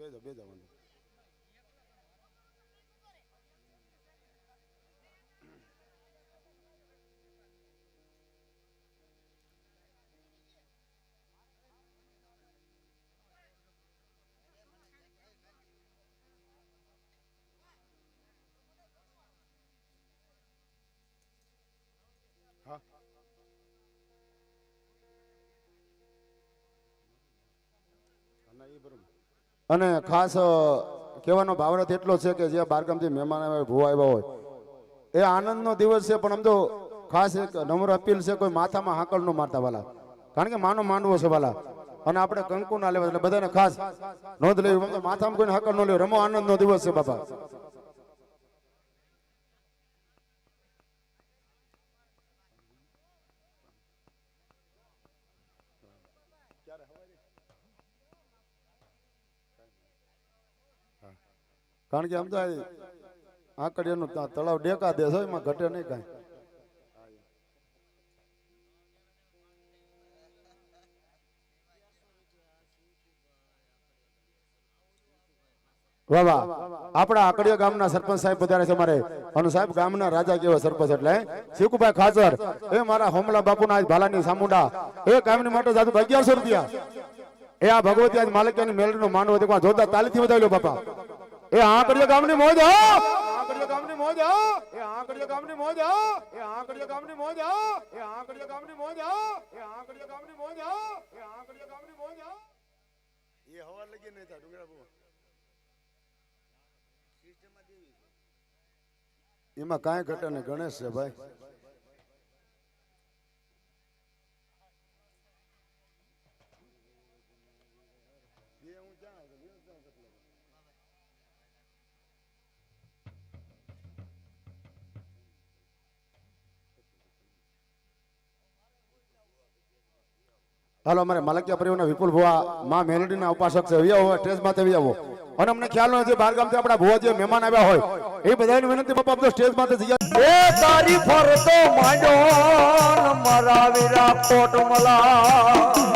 બેજો બેજો વાંધો હા ના, એ બરોબર. અને ખાસ કહેવાનો ભાવરથ એટલો છે કે જે બારગામથી મહેમાન આવે ભૂવા આવ્યા હોય, એ આનંદનો દિવસ છે, પણ આમ તો ખાસ એક નમ્ર અપીલ છે, કોઈ માથામાં હાંકળ ન મારતા વાલા. કારણ કે માનો માંડવો છે વાલા. અને આપણે કંકુ ના લેવા, એટલે બધાને ખાસ નોંધ લેવી માથામાં કોઈને હાકલ ન લેવું, રમો આનંદનો દિવસ છે, બાપા. કારણ કે સમજાય આંકડિયાનું તળાવ ડેકા દે છે, એમાં ઘટે નહીં કાંઈ. વાહ વાહ. આપણા આકડિયા ગામના સરપંચ સાહેબ પધારે છે મારે અને સાહેબ, ગામના રાજા કેવા સરપંચ એટલે શીખુભાઈ ખાચર. એ મારા હોમલા બાપુના આજ ભાલાની સામુંડા. એ કામની માટે જાદુ અગિયારસો રૂપિયા. એ આ ભગવતી આજ માલિકની મેળનો માનવો તે કોણ? જોરદાર તાલીથી વધાવી લો બાપા. એ આંકડિયા ગામની મોજ હો. આંકડિયા ગામની મોજ હો. એ આંકડિયા ગામની મોજ હો. એ આંકડિયા ગામની મોજ હો. એ આંકડિયા ગામની મોજ હો. એ આંકડિયા ગામની મોજ હો. એ આંકડિયા ગામની મોજ હો. એ હવા લગી નહીં થા ડુંગરા બહુ. એમાં કાંઈ ઘટે ને ગણેશ છે ભાઈ. હાલો, અમારે માલકિયા પરિવારના વિપુલ ભુવા, માં મેલડીના ઉપાસક છે. આવ્યા હોય સ્ટેજ માથે આવી આવો અને અમને ખ્યાલ નથી બાર ગામથી આપણા ભુવા જે મહેમાન આવ્યા હોય, એ બધાની વિનંતી બાપા, આપણે સ્ટેજ માથે જઈ એ તારી ફરતો માંડો મારા વીરા કોટ મલા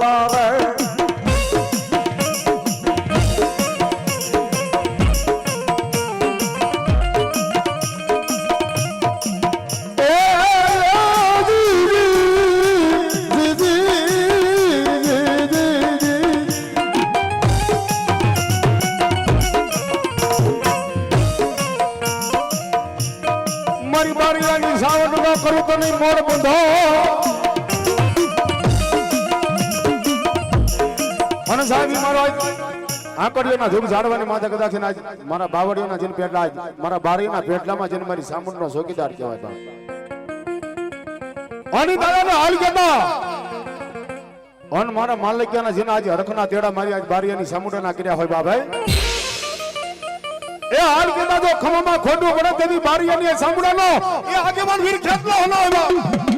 ખેતલા ઝાડવાની માથે કદાચ મારા બાવળીઓના જેને પેટલા મારા બારીના પેટલામાં જેને મારી સામુંડનો ચોકીદાર કહેવાય બા અને દાદાને હાલ કેતા અન મારા માલિકિયાના જેના આજે હરખના તેડા મારી આજ બારીયાની સામુંડાના કર્યા હોય બા ભાઈ એ હાલ કેતા જો ખમામાં ખોટું પડે તેની બારીયાની સામુડાનો, એ આગેવાન વીર ખેતલો હલો એવા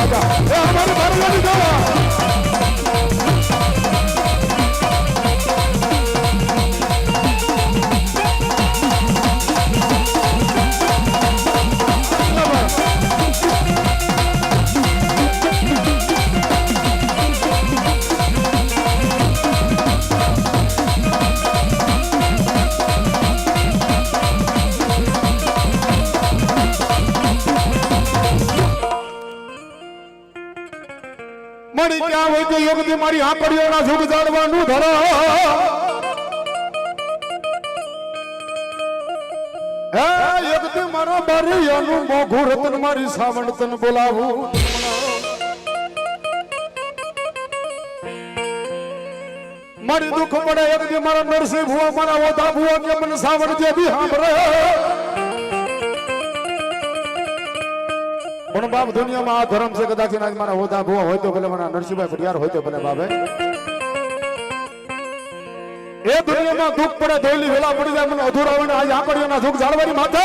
રાજા એ અમારી બારગાડી જવા યોગથી મારી આંકડીઓના સુખ જાળવાનું ધરો. હે યોગથી મારો બારિયાનું મોઘું રતન મારી સાવણ તન બોલાવું. મારી દુઃખ પડે એકદી મારા નરસિંહ ભુવા, મારા ઓધા ભુવા કે મને સાવણ જે બી સાંભળે પણ બાપ દુનિયામાં આ ધર્મ છે કદાચ આજ મારા હોદા ભુવા હોય તો ભલે મને નરસિંહભાઈ ફરિયાર હોય તો ભલે બાપે. એ દુનિયામાં દુઃખ પડે ધોલી વેલા પડી જાય, મને અધૂરા હોય આજ આકડીઓના દુઃખ જાળવાની માથે.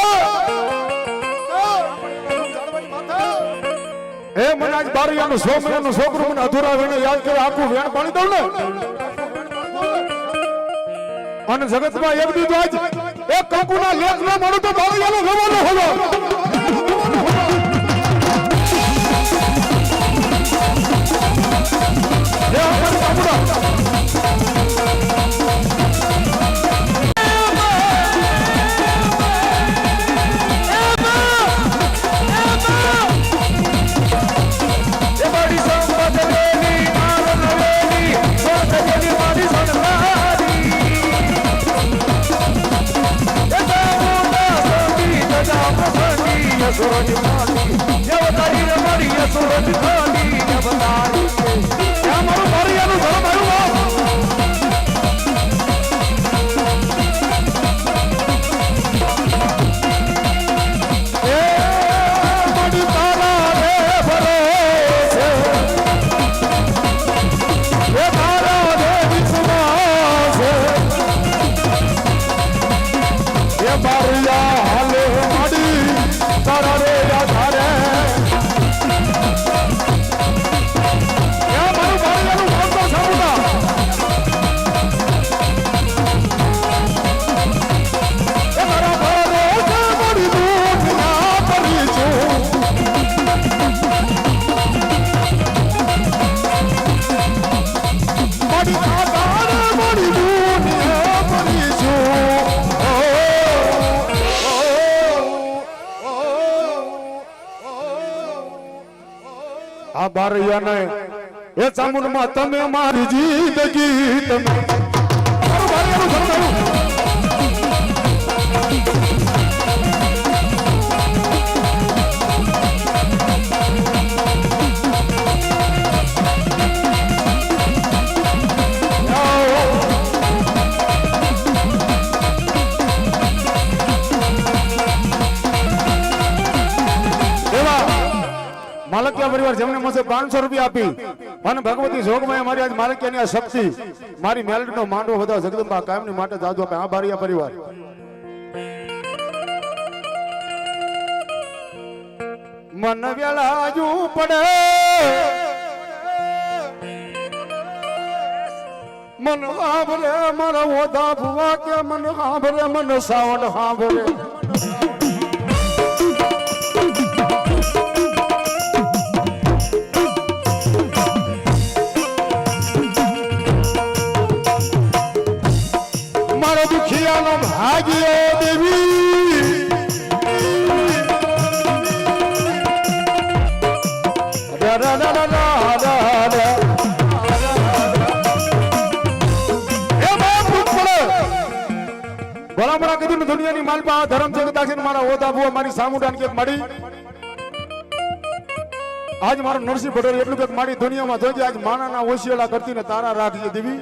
એ મને આજ બારૈયાનું સો છોકરું મને અધૂરા વેણે યાદ કરે, આખું વેણ પાણી દઉં ને. અને જગતમાં એક દીધું આજ, એક કંકુના લેખ ન મળું તો બારૈયાનો જવાનો હોવો આ બારૈયાને એ ચામુંડમાં તમે મારી જિંદગી તમે પાંચસો રૂપિયા આપી. અને ભગવતી જોગમાં મારી આજ માલકિયાની શક્તિ, મારી મેલડીનો માંડવો બધા જગદંબા કાયમની માટે દાદુ આપે. આ પરિવાર. મન વેલાજુ પડે. મન હાભરે મારા ઓધા ભુવા કે મન હાભરે મન સાવણ હાભરે દુખિયાનો ભાગ્યો દેવી. ભલામણા કીધું દુનિયાની માલપા ધર્મ જગતા મારા ઓદા બુઆ મારી સામુડાની કે માડી આજ મારો નરસિંહ પટેલ એટલું કે મારી દુનિયામાં જોજે, આજ માણાના ઓશિયાળા કરતી ને તારા રાખજે દેવી.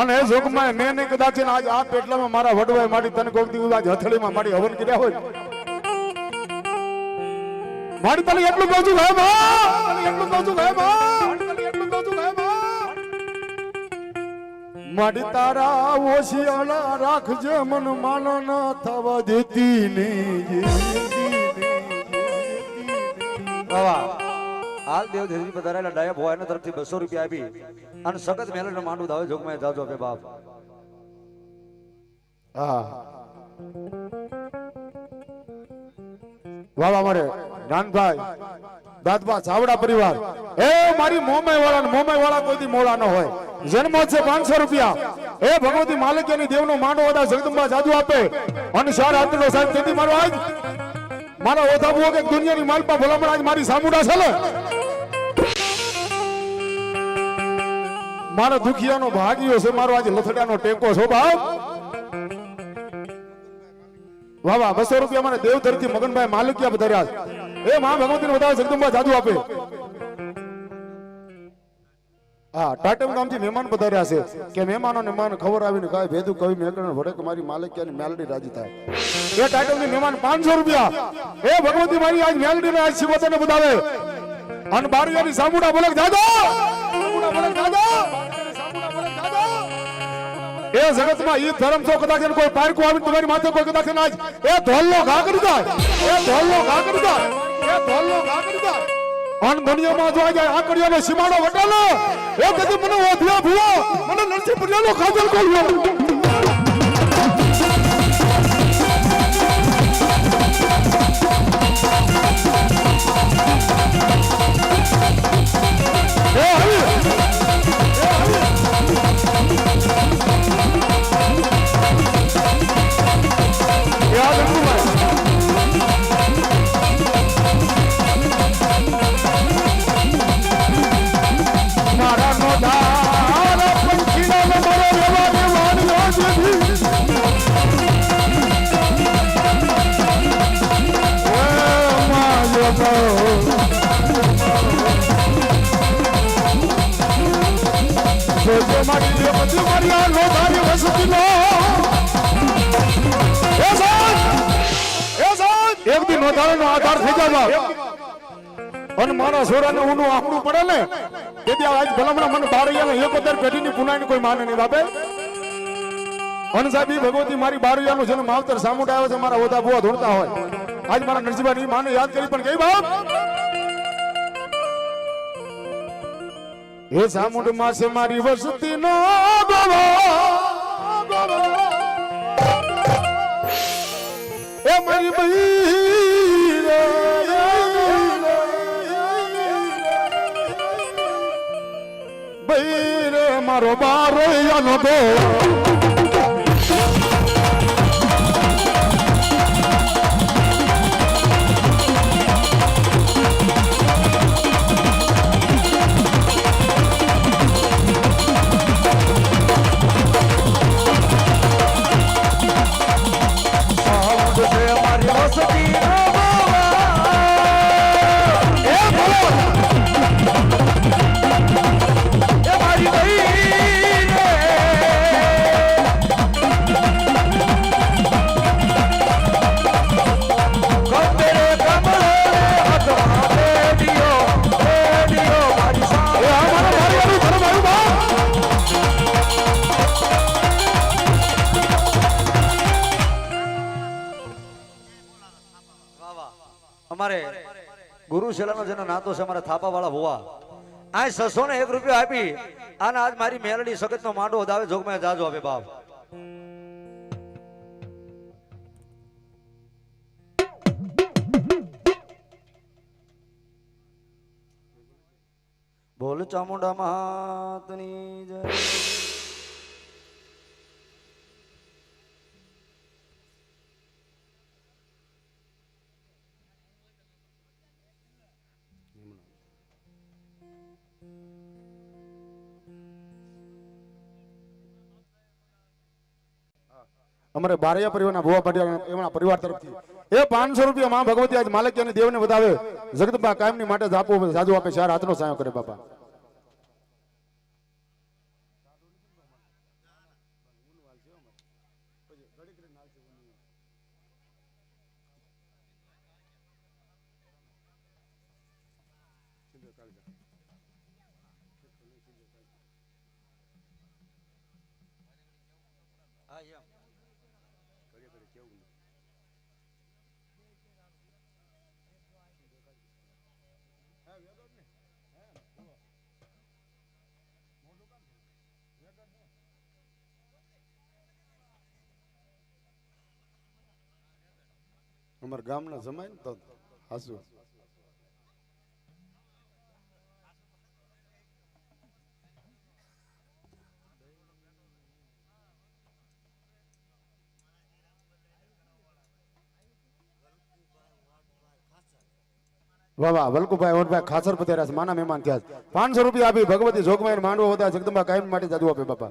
અને જોગમાં મેં નહીં કદાચ ને આજ આ પેટલામાં મારા વડવાય મારી તને કોક દી આજ હથેળીમાં મારી હવન કર્યા હોય. મારી તને એટલું કહું છું ભાઈ બા એટલું કહું છું ભાઈ બા એટલું ભાઈ બા મારી તારા ઓશિયાળા રાખજે, મન માનો ન થવા દેતી ને વાહ. હાલ દેવ ધીરજી પધારેલા ડાયબ હોય તરફથી બસો રૂપિયા આપી. અને સખત મેલન માંડું દાવે જોગમાં જાજો આપે બાપ. હા. વાવા મારે નાનભાઈ દાદબા ચાવડા પરિવાર. એ મારી મોમાઈ વાળા મોમાઈ વાળા કોઈથી મોડા ન હોય. જન્મ છે પાંચસો રૂપિયા. એ ભગવતી માલિકની દેવનો માંડો હતા જગદંબા જાદુ આપે. અને સાર હાથનો સાહેબ, તેથી મારો આજ મારા ઓથા કે દુનિયાની માલપા ભલામણ આજ મારી સામુડા છે મારા દુખિયાનો ભાગ્યો છે મારો આજે લથડાનો ટેકો છો બાપ. વાહ બસો રૂપિયા મને દેવધરથી મગનભાઈ માલિકિયા પધાર્યા એ મા ભગવતીને વધારે જગદંબા જાદુ આપે. હા, ટાટમ ગામથી મહેમાન પધાર્યા છે. કે મહેમાનોને માન ખબર આવીને કાય ભેદું કવિ મેકરણ વડે કે મારી માલિકિયાની મેલડી રાજી થાય. એ ટાટમની મહેમાન પાંચસો રૂપિયા. એ ભગવતી મારી આજ મેલડી ને આજ શિવતને બતાવે અને બારિયાની સામુડા બોલક જાદો! સામુડા બોલે દાદા એ જગતમાં ઈ ધર્મ છો કદાચ કોઈ પારકું આવીને તમારી માથે કોઈ કદાચ ના આજ એ ધોલનો ઘા દે. એ ધોલનો ઘા કરી દે. એ ધોલનો ઘા દે. અન દુનિયામાં જો જાય આકડીઓનો સીમાડો વટાલો એ કદી મને ઓધ્યા ભૂવો. મને નરસિંહ પુરિયાનો ખાતર કોલ્યો એ આવી આધાર થઈ જાય અને મારા છોરાને આપણું પડે ને તેથી આજ ભલામણા મને બારૈયાનો એકોતેર પેઢીની પુનાઈની કોઈ માને નહીં બાપે. અન સાહેબ ભગવતી મારી બારૈયાનો જેનો માવતર સામુંડ આવ્યો છે, મારા ઓધા બુઆ ધોળતા હોય. આજ મારા નરસિંહભાઈ માને યાદ કરી પણ કઈ બાપ. હે સામુટમાં છે મારી વસતી નો એ શેલાનો જેનો નાતો છે અમારા થાપા વાળા ભુવા. આ સસો ને એક રૂપિયો આપી અને આજ મારી મેલડી સગત નો માંડો વધાવે જોગમાં જાજો આપે બાપ. બોલ ચામુંડા માતની જય. અમારે બારૈયા પરિવારના ભુવા પાટિયા એમના પરિવાર તરફથી. એ પાંચસો રૂપિયા માં ભગવતી આજ માલિક અને દેવને વધાવે. જગદંબા કાયમની માટે જ આપો સાજુ આપે ચાર હાથનો સાયો કરે બાપા. અમારા ગામના જમાય ને તો હાસુ વાહ વલકુભાઈ, વલ્કુભાઈ, ખાસર પધાર્યા છે. માના મહેમાન થયા પાંચસો રૂપિયા આપી ભગવતી જોગમાઈ માંડવો હતા જગદંબા કાયમ માટે જાદુ આપે બાપા.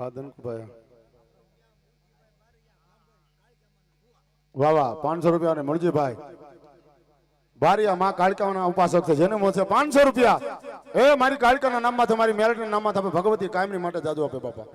હા વાહ વાહ, પાંચસો રૂપિયા અને મણજીભાઈ. બારિયા માં કાળકાના ઉપાસક છે, જેને મોસે પાંચસો રૂપિયા. એ મારી કાળકાના નામમાં તમારી મેરટના નામમાં તમે ભગવતી કાયમની માટે જાદુ આપે બાપા.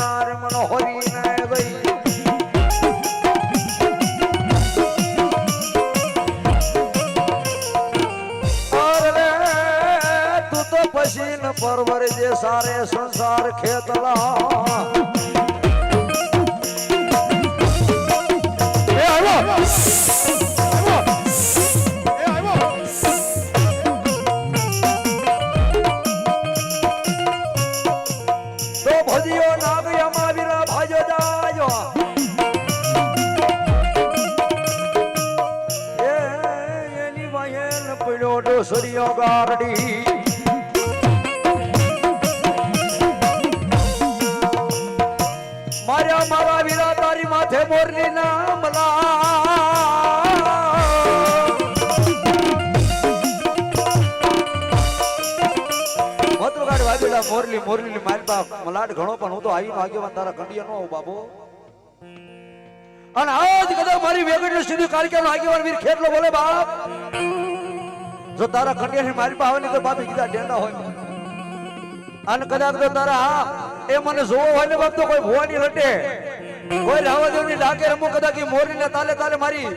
કરીને નાર મનો હરીને ગઈ પસીન પરવર જે સારે સંસાર ખેતલા. મોરલી મોરલી મારી બાપ મલાડ ઘણો, પણ હું તો આવી આગેવાન તારા કંડિયા નો બાબો અને આજ કદાચ મારી વેગડી સીધી કાર્યક્રમ આગેવાન વીર ખેટલો બોલે, બાપ. જો તારા કંડિયા ની મારી પાસે આવે ને તો બાપી કીધા, ડેંડા હોય. અને કદાચ તો તારા એ મને જોવો હોય ને બાપ, તો કોઈ ભુવાની લટે કોઈ રાવા ની ડાકે રમો, કદાચ ઈ મોરલી ને તાલે તાલે મારી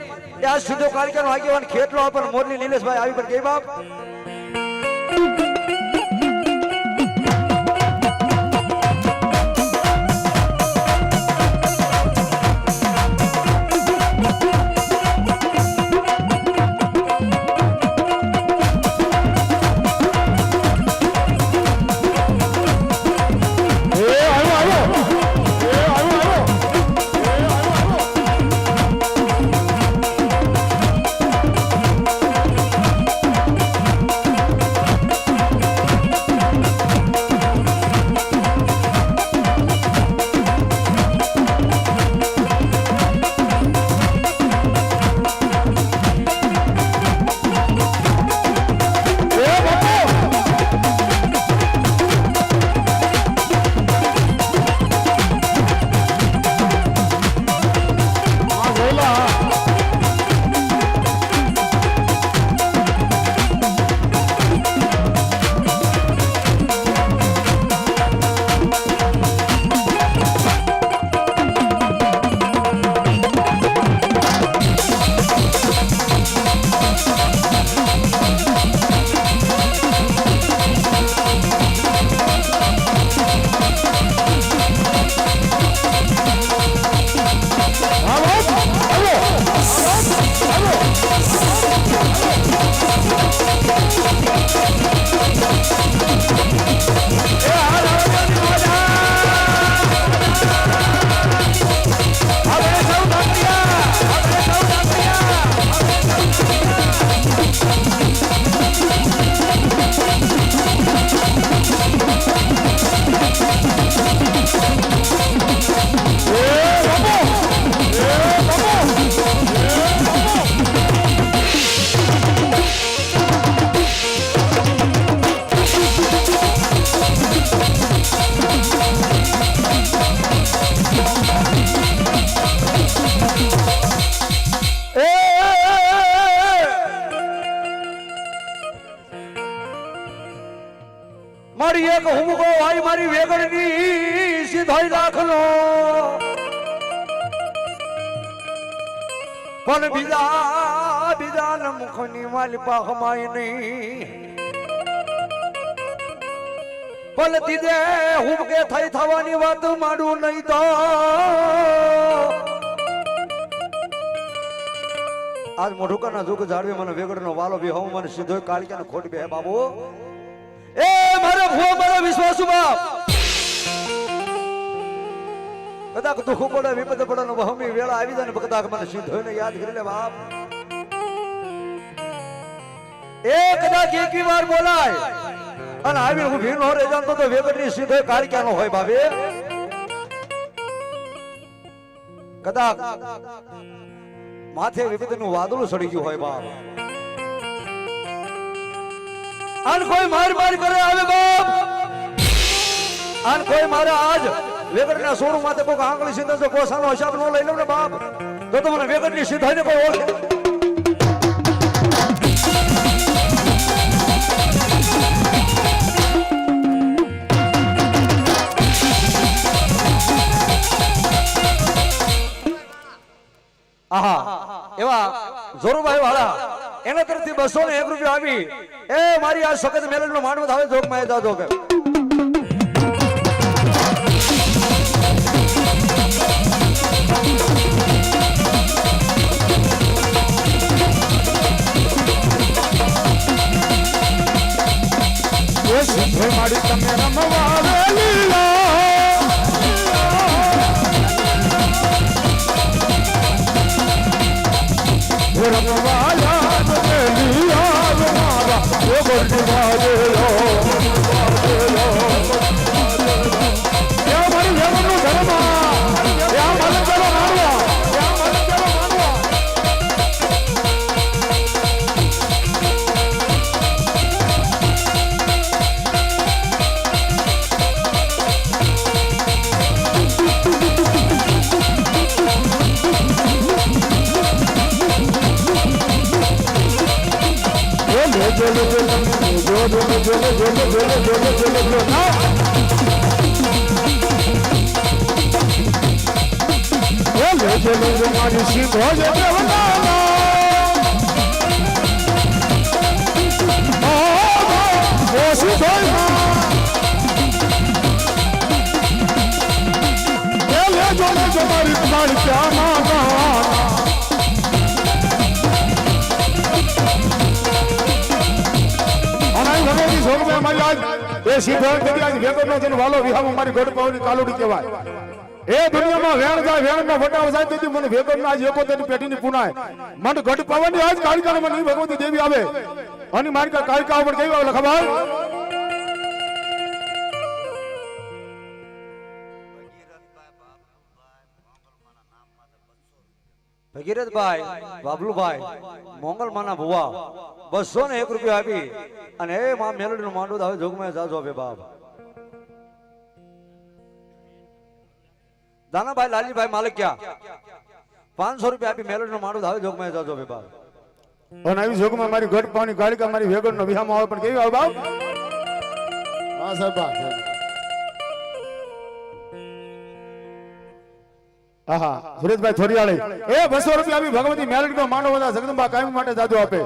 એ આ સીધો કાર્યક્રમ આગેવાન ખેટલો પણ મોરલી નીલેશભાઈ આવી પર કે બાપ. એક હુમકો આઈ મારી વેગણની સીધોઈ રાખલો પણ બીજા બીજા મુખની માલિપા હમાય નહીં. પણ દીદે હુમકે થઈ થવાની વાત માડું નહીં તો. આજ મોઢુકાના જુગ જાળવી મને વેગડનો વાલો બી હું મને સીધો કાળિયાનો ખોટ બે બાબુ. એ મારે ભૂ મારો વિશ્વાસુ બાપ કદાચ દુઃખ પડે, વિપદ પડે નો વહમી વેળા આવી જાય ને કદાચ મને સીધો ને યાદ કરી લે, બાપ. એ કદાચ એક વાર બોલાય, અને આવી હું ભીનો રે જાણતો તો વેગડની સીધો કાળિયાનો હોય બાબે કદાચ માથે વિપતનું વાદળું સડી ગયું હોય, બાપ. અને કોઈ માર માર કરે, આવે, બાપ. આન કોઈ મારે આજ વેગડના સોનું માથે કોઈ આંગળી સીધા જો કોસાનો હિસાબ નો લઈ લઉં ને બાપ. તો તો મને વેગડની સીધાઈને કોઈ ઓળખે? આહા, એવા જોરુભાઈ વાળા એના તરફથી બસો ને એક રૂપિયા આવી એ મારી આ સખત મેલન નો માનવ આવે જોગમાં જાજો કે. મારી સીધો જ તમારી તમારી ક્યાં ના જોગમે અમારી આજ એ સિદ્ધાંત કરી આજ વેગરનો જેનો વાલો વિહામ અમારી ગોડ પાવની કાલુડી કહેવાય. એ દુનિયામાં વેણ જાય વેણમાં વટાવ જાય, તેથી મને વેગોના આજ એકોતેરની પેઢીની પુનાય. મને ગઢ પાવનની આજ કાળકાળમાં ઈ ભગવતી દેવી આવે. અને મારી કાળિકા ઉપર કેવી આવે ખબર ભગીરથભાઈ બાબલુભાઈ મોંગલમાના ભુવા બસો ને એક રૂપિયા આપી અને એ માં મેલડી નું માંડું હવે જોગમાં જાજો બે બાપ. દાનાભાઈ લાલીભાઈ માલિકિયા પાંચસો રૂપિયા આપી મેલડી નું માંડું હવે જોગમાં જાજો બે બાપ. અને આવી જોગમાં મારી ઘટ પાણી કાળિકા મારી વેગરનો વિહામ આવે પણ કેવી આવે બાપ? હા સાહેબ. આહા, સુરેશભાઈ થોડિયાળી એ બસો રૂપિયા આવી ભગવતી મેલડી નો માનવ બધા જગદંબા કાયમ માટે જાદુ આપે.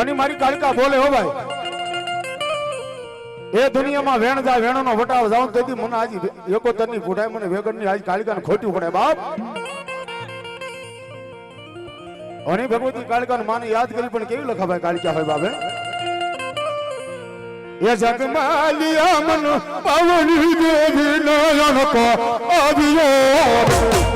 અને મારી કાળિકા બોલે હો ભાઈ. એ દુનિયામાં વેણ જાય વેણો નો વટાવ જાઉં તેથી મને આજ એકોતરની ફૂટાય મને વેગરની આજ કાળિકા ખોટી પડે બાપ! અને ભગવતી કાળિકા માને યાદ કરી પણ કેવી લખાભાઈ કાળિકા હોય બાપે? એ જગમાલિયા મન પવની દેવી નયન કો આવ્યો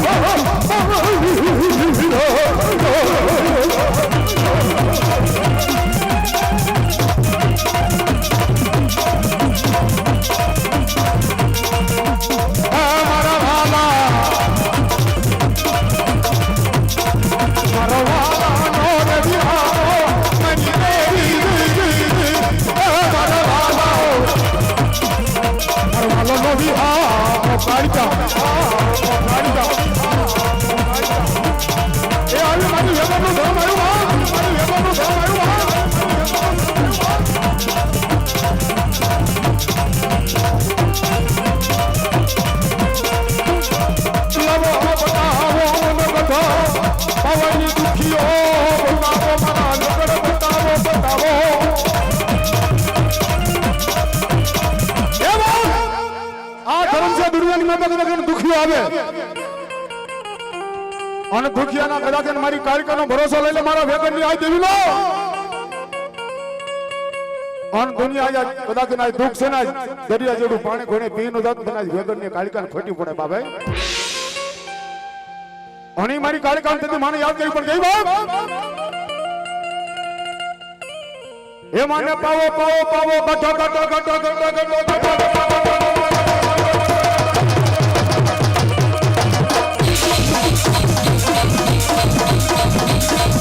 મારા માતા કદાચ દુખીઓ આવે અને દુખિયાના કદાચ મારી કારિકાનો ભરોસો લઈ લે મારા વેગનની આ દેવી લો અન દુનિયા કદાચ ના દુઃખ છે ને દરિયા જેવું પાણી ઘોડે પીનું જાતું તને વેગનની કાલિકાને ખોટી પડે બાબા અણી મારી કાળકાન તેથી માને યાદ કરી પણ ગઈ બાપ એ માને પાવો પાવો પાવો ગટો ગટો ગટો ગટો ગટો ગટો